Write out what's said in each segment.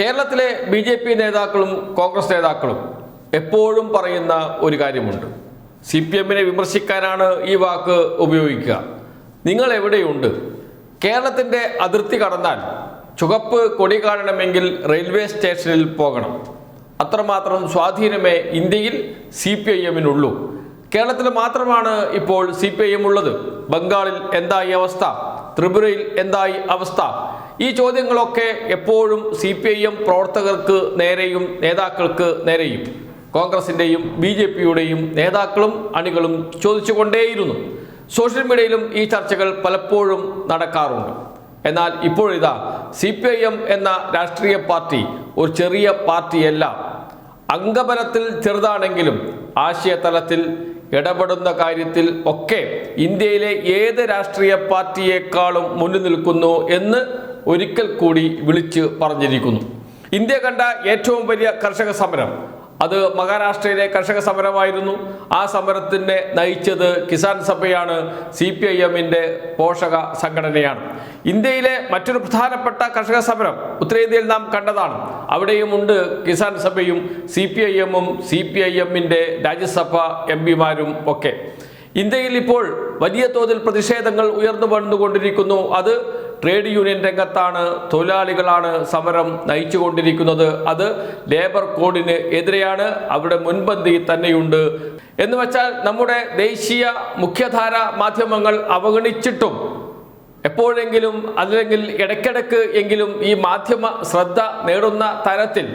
കേരളത്തിലെ B J P നേതാക്കളും കോൺഗ്രസ് നേതാക്കളും എപ്പോഴും പറയുന്ന ഒരു കാര്യമുണ്ട്. സി പി എമ്മിനെ വിമർശിക്കാനാണ് ഈ വാക്ക് ഉപയോഗിക്കുക. നിങ്ങൾ എവിടെയുണ്ട്? കേരളത്തിന്റെ അതിർത്തി കടന്നാൽ ചുവപ്പ് കൊടി കാണണമെങ്കിൽ റെയിൽവേ സ്റ്റേഷനിൽ പോകണം. അത്രമാത്രം സ്വാധീനമേ ഇന്ത്യയിൽ സി പി ഐ എമ്മിനുള്ളൂ. കേരളത്തിൽ മാത്രമാണ് ഇപ്പോൾ സി പി ഐ എം ഉള്ളത്. ബംഗാളിൽ എന്തായി അവസ്ഥ? ത്രിപുരയിൽ എന്തായി അവസ്ഥ? ഈ ചോദ്യങ്ങളൊക്കെ എപ്പോഴും സി പി ഐ എം പ്രവർത്തകർക്ക് നേരെയും നേതാക്കൾക്ക് നേരെയും കോൺഗ്രസിന്റെയും ബി ജെ പിയുടെയും നേതാക്കളും അണികളും ചോദിച്ചുകൊണ്ടേയിരുന്നു. സോഷ്യൽ മീഡിയയിലും ഈ ചർച്ചകൾ പലപ്പോഴും നടക്കാറുണ്ട്. എന്നാൽ ഇപ്പോഴിതാ സി പി ഐ എം എന്ന രാഷ്ട്രീയ പാർട്ടി ഒരു ചെറിയ പാർട്ടിയല്ല. അംഗബലത്തിൽ ചെറുതാണെങ്കിലും ആശയതലത്തിൽ ഇടപെടുന്ന കാര്യത്തിൽ ഒക്കെ ഇന്ത്യയിലെ ഏത് രാഷ്ട്രീയ പാർട്ടിയേക്കാളും മുന്നിൽ നിൽക്കുന്നു എന്ന് ഒരിക്കൽ കൂടി വിളിച്ച് പറഞ്ഞിരിക്കുന്നു. ഇന്ത്യ കണ്ട ഏറ്റവും വലിയ കർഷക സമരം അത് മഹാരാഷ്ട്രയിലെ കർഷക സമരമായിരുന്നു. ആ സമരത്തിനെ നയിച്ചത് കിസാൻ സഭയാണ് സി പി ഐ എമ്മിന്റെ പോഷക സംഘടനയാണ്. ഇന്ത്യയിലെ മറ്റൊരു പ്രധാനപ്പെട്ട കർഷക സമരം ഉത്തരേന്ത്യയിൽ നാം കണ്ടതാണ്. അവിടെയും ഉണ്ട് കിസാൻ സഭയും സി പി ഐ എമ്മും സി പി ഐ എമ്മിന്റെ രാജ്യസഭ എം പിമാരും ഒക്കെ. ഇന്ത്യയിൽ ഇപ്പോൾ വലിയ തോതിൽ പ്രതിഷേധങ്ങൾ ഉയർന്നു വന്നുകൊണ്ടിരിക്കുന്നു. അത് ട്രേഡ് യൂണിയൻ രംഗത്താണ് തൊഴിലാളികളാണ് സമരം നയിച്ചുകൊണ്ടിരിക്കുന്നത്. അത് ലേബർ കോഡിന് എതിരെയാണ് അവരുടെ മുൻപന്തി തന്നെയുണ്ട്. എന്ന് വെച്ചാൽ നമ്മുടെ ദേശീയ മുഖ്യധാര മാധ്യമങ്ങൾ അവഗണിച്ചിട്ടും എപ്പോഴെങ്കിലും അല്ലെങ്കിൽ ഇടയ്ക്കിടയ്ക്ക് എങ്കിലും ഈ മാധ്യമ ശ്രദ്ധ നേടുന്ന തരത്തിൽ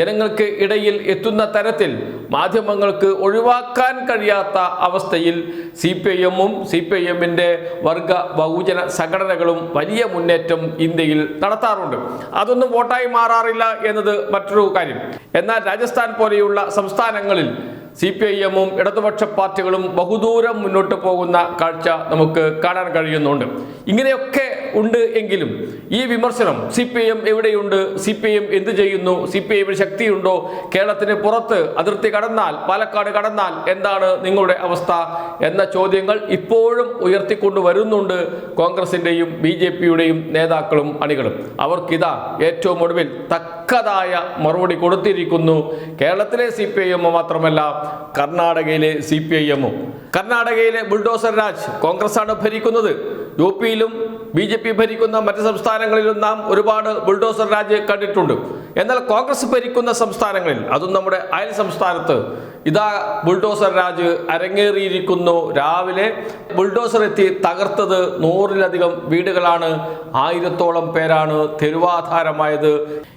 ജനങ്ങൾക്ക് ഇടയിൽ എത്തുന്ന തരത്തിൽ മാധ്യമങ്ങൾക്ക് ഒഴിവാക്കാൻ കഴിയാത്ത അവസ്ഥയിൽ സി പി എമ്മും സി പി എമ്മിന്റെ വർഗ ബഹുജന സംഘടനകളും വലിയ മുന്നേറ്റം ഇന്ത്യയിൽ നടത്താറുണ്ട്. അതൊന്നും വോട്ടായി മാറാറില്ല എന്നത് മറ്റൊരു കാര്യം. എന്നാൽ രാജസ്ഥാൻ പോലെയുള്ള സംസ്ഥാനങ്ങളിൽ സി പി ഐ എമ്മും ഇടതുപക്ഷ പാർട്ടികളും ബഹുദൂരം മുന്നോട്ട് പോകുന്ന കാഴ്ച നമുക്ക് കാണാൻ കഴിയുന്നുണ്ട്. ഇങ്ങനെയൊക്കെ ഉണ്ട് എങ്കിലും ഈ വിമർശനം സി പി എം എവിടെയുണ്ട്? സി പി എം എന്ത് ചെയ്യുന്നു? സി പി എമ്മിന് ശക്തിയുണ്ടോ? കേരളത്തിന് പുറത്ത് അതിർത്തി കടന്നാൽ പാലക്കാട് കടന്നാൽ എന്താണ് നിങ്ങളുടെ അവസ്ഥ? എന്ന ചോദ്യങ്ങൾ ഇപ്പോഴും ഉയർത്തിക്കൊണ്ട് വരുന്നുണ്ട് കോൺഗ്രസിന്റെയും ബി ജെ പിയുടെയും നേതാക്കളും അണികളും. അവർക്കിതാ ഏറ്റവും ഒടുവിൽ തക്കതായ മറുപടി കൊടുത്തിരിക്കുന്നു. കേരളത്തിലെ സി പി ഐ എം മാത്രമല്ല കർണാടകയിലെ സി പി ഐ എമ്മും കർണാടകയിലെ ബുൾഡോസർ രാജ് കോൺഗ്രസ് ആണ് ഭരിക്കുന്നത്. യു പിയിലും ബി ജെ പി ഭരിക്കുന്ന മറ്റ് സംസ്ഥാനങ്ങളിലും നാം ഒരുപാട് ബുൾഡോസർ രാജ് കണ്ടിട്ടുണ്ട്. എന്നാൽ കോൺഗ്രസ് ഭരിക്കുന്ന സംസ്ഥാനങ്ങളിൽ അതും നമ്മുടെ അയൽ സംസ്ഥാനത്ത് ഇതാ ബുൾഡോസർ രാജ് അരങ്ങേറിയിരിക്കുന്നു. രാവിലെ ബുൾഡോസർ എത്തി തകർത്തത് നൂറിലധികം വീടുകളാണ്. ആയിരത്തോളം പേരാണ് തെരുവാധാരമായത്.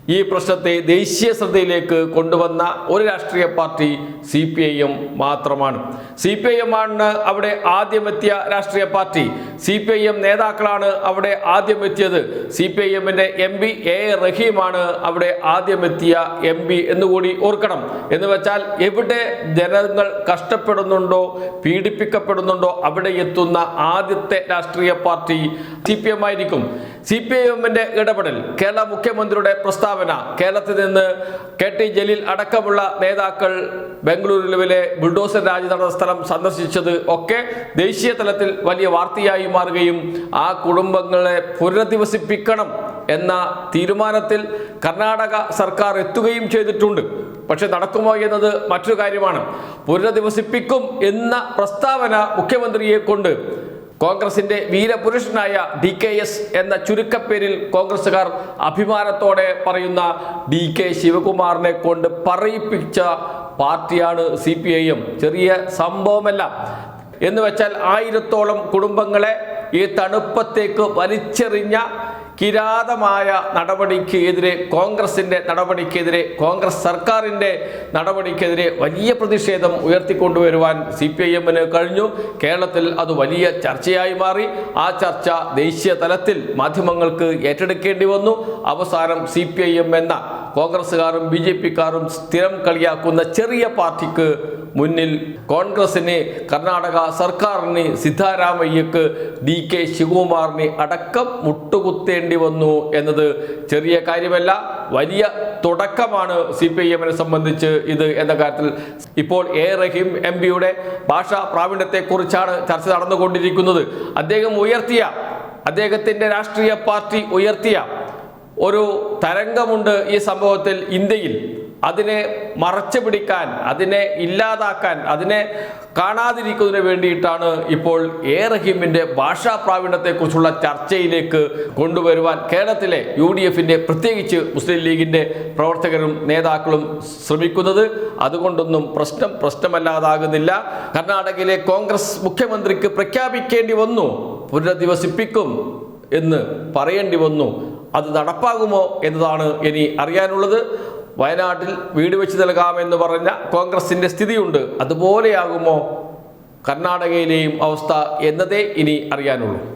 ഈ പ്രശ്നത്തെ ദേശീയ ശ്രദ്ധയിലേക്ക് കൊണ്ടുവന്ന ഒരു രാഷ്ട്രീയ party C P I M മാത്രമാണ്. സി പി ഐ എം ആണ് അവിടെ ആദ്യമെത്തിയ രാഷ്ട്രീയ party. C P I M നേതാക്കളാണ് അവിടെ ആദ്യമെത്തിയത്. സി പി ഐ എമ്മിന്റെ എം പി എ റഹീമാണ് അവിടെ ആദ്യമെത്തിയ എം പി എന്നുകൂടി ഓർക്കണം. എന്ന് വെച്ചാൽ എവിടെ ജനങ്ങൾ കഷ്ടപ്പെടുന്നുണ്ടോ പീഡിപ്പിക്കപ്പെടുന്നുണ്ടോ അവിടെ എത്തുന്ന ആദ്യത്തെ രാഷ്ട്രീയ പാർട്ടി സി പി എം ആയിരിക്കും. സി പി ഐ എമ്മിന്റെ ഇടപെടൽ കേരള മുഖ്യമന്ത്രിയുടെ പ്രസ്താവന കേരളത്തിൽ നിന്ന് കെ ടി ജലീൽ അടക്കമുള്ള നേതാക്കൾ ബംഗളൂരുവിലെ ബുൾഡോസർ രാജ് നടന്ന സ്ഥലം സന്ദർശിച്ചത് ഒക്കെ ദേശീയ തലത്തിൽ വലിയ വാർത്തയായി മാറുകയും ആ കുടുംബങ്ങളെ പുനരധിവസിപ്പിക്കണം എന്ന തീരുമാനത്തിൽ കർണാടക സർക്കാർ എത്തുകയും ചെയ്തിട്ടുണ്ട്. പക്ഷെ നടക്കുമോ എന്നത് മറ്റൊരു കാര്യമാണ്. പുനരധിവസിപ്പിക്കും എന്ന പ്രസ്താവന മുഖ്യമന്ത്രിയെ കൊണ്ട് കോൺഗ്രസിന്റെ വീരപുരുഷനായ ഡി കെ എസ് എന്ന ചുരുക്കപ്പേരിൽ കോൺഗ്രസുകാർ അഭിമാനത്തോടെ പറയുന്ന ഡി കെ ശിവകുമാറിനെ കൊണ്ട് പറയിപ്പിച്ച പാർട്ടിയാണ് സി പി ഐ ചെറിയ സംഭവമല്ല. എന്ന് വെച്ചാൽ ആയിരത്തോളം കുടുംബങ്ങളെ ഈ തണുപ്പത്തേക്ക് വലിച്ചെറിഞ്ഞ കിരാതമായ നടപടിക്ക് എതിരെ കോൺഗ്രസിന്റെ നടപടിക്കെതിരെ കോൺഗ്രസ് സർക്കാരിന്റെ നടപടിക്കെതിരെ വലിയ പ്രതിഷേധം ഉയർത്തിക്കൊണ്ടുവരുവാൻ സി പി ഐ എമ്മിന് കഴിഞ്ഞു. കേരളത്തിൽ അത് വലിയ ചർച്ചയായി മാറി. ആ ചർച്ച ദേശീയ തലത്തിൽ മാധ്യമങ്ങൾക്ക് ഏറ്റെടുക്കേണ്ടി വന്നു. അവസാനം സി പി ഐ എം എന്ന കോൺഗ്രസ്സുകാരും ബി ജെ പിക്കാരും സ്ഥിരം കളിയാക്കുന്ന ചെറിയ പാർട്ടിക്ക് മുന്നിൽ കോൺഗ്രസിന് കർണാടക സർക്കാരിന് സിദ്ധാരാമയ്യക്ക് ഡി കെ ശിവകുമാറിന് അടക്കം മുട്ടുകുത്തേണ്ടി വന്നു എന്നത് ചെറിയ കാര്യമല്ല വലിയ തുടക്കമാണ് സി പി ഐ എമ്മിനെ സംബന്ധിച്ച് ഇത് എന്ന കാര്യത്തിൽ. ഇപ്പോൾ എ റഹീം എം പിയുടെ ഭാഷാ പ്രാവീണ്യത്തെക്കുറിച്ചാണ് ചർച്ച നടന്നുകൊണ്ടിരിക്കുന്നത്. അദ്ദേഹം ഉയർത്തിയ അദ്ദേഹത്തിന്റെ രാഷ്ട്രീയ പാർട്ടി ഉയർത്തിയ ഒരു തരംഗമുണ്ട് ഈ സംഭവത്തിൽ ഇന്ത്യയിൽ. അതിനെ മറച്ചു പിടിക്കാൻ അതിനെ ഇല്ലാതാക്കാൻ അതിനെ കാണാതിരിക്കുന്നതിന് വേണ്ടിയിട്ടാണ് ഇപ്പോൾ എ റഹീമിന്റെ ഭാഷാ പ്രാവീണ്യത്തെക്കുറിച്ചുള്ള ചർച്ചയിലേക്ക് കൊണ്ടുവരുവാൻ കേരളത്തിലെ യു ഡി എഫിന്റെ പ്രത്യേകിച്ച് മുസ്ലിം ലീഗിന്റെ പ്രവർത്തകരും നേതാക്കളും ശ്രമിക്കുന്നത്. അതുകൊണ്ടൊന്നും പ്രശ്നം പ്രശ്നമല്ലാതാകുന്നില്ല. കർണാടകയിലെ കോൺഗ്രസ് മുഖ്യമന്ത്രിക്ക് പ്രഖ്യാപിക്കേണ്ടി വന്നു. പുനരധിവസിപ്പിക്കും എന്ന് പറയേണ്ടി വന്നു. അത് നടപ്പാകുമോ എന്നതാണ് ഇനി അറിയാനുള്ളത്. വയനാട്ടിൽ വീട് വെച്ച് നൽകാമെന്ന് പറഞ്ഞ കോൺഗ്രസിന്റെ സ്ഥിതിയുണ്ട്. അതുപോലെയാകുമോ കർണാടകയിലെയും അവസ്ഥ എന്നതേ ഇനി അറിയാനുള്ളൂ.